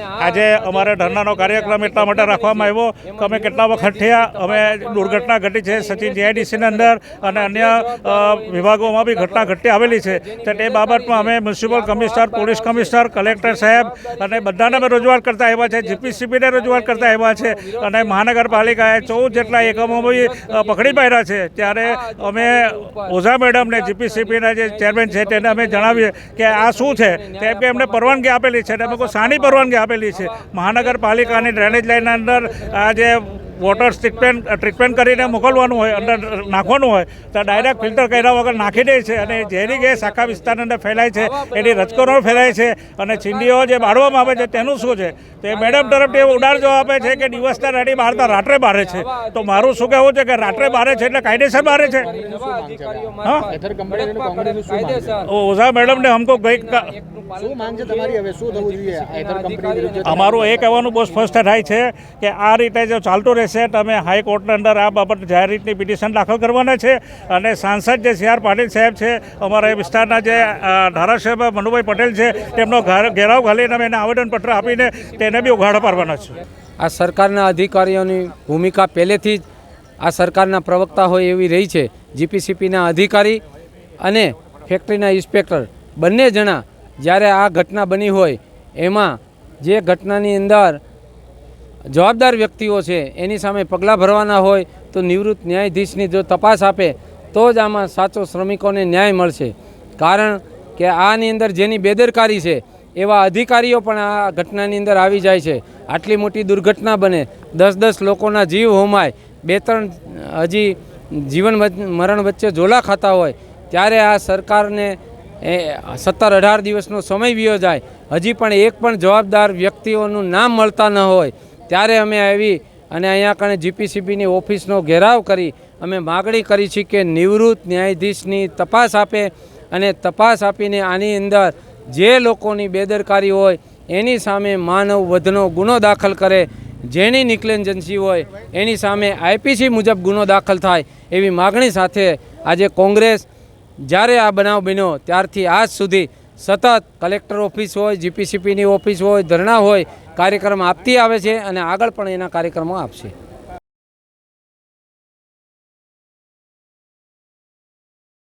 આજે અમારે ધરનાનો કાર્યક્રમ એટલા માટે રાખવામાં આવ્યો કે અમે કેટલા વખત થયા? અમે દુર્ઘટના ઘટી છે સચિન જીઆઈડીસીની અંદર અને અન્ય વિભાગોમાં બી ઘટના ઘટી આવેલી છે. તો તે બાબતમાં અમે municipal commissioner police commissioner collector સાહેબ અને બધાને અમે રજૂઆત કરતા આવ્યા છે જીપીસીબીને રજૂઆત કરતા આવ્યા છે અને મહાનગરપાલિકાએ ચૌદ જેટલા એકમો બી પકડી પાડ્યા છે. ત્યારે અમે ઓઝા મેડમને જીપીસીપીના જે ચેરમેન છે તેને અમે જણાવીએ કે આ શું છે? તેમ કે એમને પરવાનગી આપેલી છે અને અમે કોઈ સાની પરવાનગી આપેલી છે. મહાનગરપાલિકાની ડ્રેનેજ લાઇનના અંદર આ જે વોટર ટ્રીટમેન્ટ ટ્રીટમેન્ટ કરીને મોકલવાનું હોય અંદર નાખવાનું હોય તો ડાયરેક્ટ ફિલ્ટર કર્યા વગર નાખી દે છે અને ઝેરી ગેસ આખા વિસ્તારની અંદર ફેલાય છે. એની રજકરો ફેલાય છે અને ચીંડીઓ જે બાળવામાં આવે છે તેનું શું છે? તો એ મેડમ તરફથી ઉડાર જવાબ આપે છે કે દિવસના રેડી બહારતા રાત્રે બારે છે. તો મારું શું કહેવું છે કે રાત્રે બારે છે એટલે કાયદેસર બારે છે? હા? ઓઝા મેડમને હમકો ગઈ અમારું એ કહેવાનું બહુ સ્પષ્ટ થાય છે કે આ રીતે જો ચાલતું રહેશે તમે અમે હાઈકોર્ટની અંદર આ બાબત જાહેર રીતની પિટિશન દાખલ કરવાના છે અને સાંસદ જે સી આર પાટીલ સાહેબ છે અમારા વિસ્તારના જે ધારાસભ્ય મનુભાઈ પટેલ છે તેમનો ઘેરાવ ઘાલીને અમે એને આવેદનપત્ર આપીને તેને બી ઉઘાડા પાડવાના છે. આ સરકારના અધિકારીઓની ભૂમિકા પહેલેથી જ આ સરકારના પ્રવક્તા હોય એવી રહી છે. જીપીસીપીના અધિકારી અને ફેક્ટરીના ઇન્સ્પેક્ટર બંને જણા જ્યારે આ ઘટના બની હોય, એમાં જે ઘટનાની અંદર જવાબદાર વ્યક્તિઓ છે, એની સામે પગલાં ભરવાના હોય, તો નિવૃત્ત ન્યાયાધીશની જો તપાસ આપે, તો જ આમાં સાચો શ્રમિકોને ન્યાય મળશે. કારણ કે આની અંદર જેની બેદરકારી છે, એવા અધિકારીઓ પણ આ ઘટનાની અંદર આવી જાય છે. આટલી મોટી દુર્ઘટના બને, દસ દસ લોકોના જીવ હોમાય, બે ત્રણ હજી જીવન મરણ વચ્ચે ઝોલા ખાતા હોય, ત્યારે આ સરકારને એ સત્તર અઢાર દિવસનો સમય વિયો જાય. હજી પણ એક પણ જવાબદાર વ્યક્તિઓનું નામ મળતા ન હોય. ત્યારે અમે આવી અને અહીંયા કણે જીપીસીબીની ઓફિસનો ઘેરાવ કરી અમે માગણી કરી છે કે નિવૃત્ત ન્યાયાધીશની તપાસ આપે અને તપાસ આપીને આની અંદર જે લોકોની બેદરકારી હોય એની સામે માનવ વધનો ગુનો દાખલ કરે. જેની નિકલેન્જન્સી હોય એની સામે આઈપીસી મુજબ ગુનો દાખલ થાય એવી માગણી સાથે આજે કોંગ્રેસ જ્યારે આ બનાવ બન્યો, ત્યારથી આજ સુધી સતત કલેક્ટર ઓફિસ હોય જીપીસીપીની ઓફિસ હોય, ધરણા હોય, કાર્યક્રમ આપતી આવે છે અને આગળ પણ એના કાર્યક્રમો આપશે.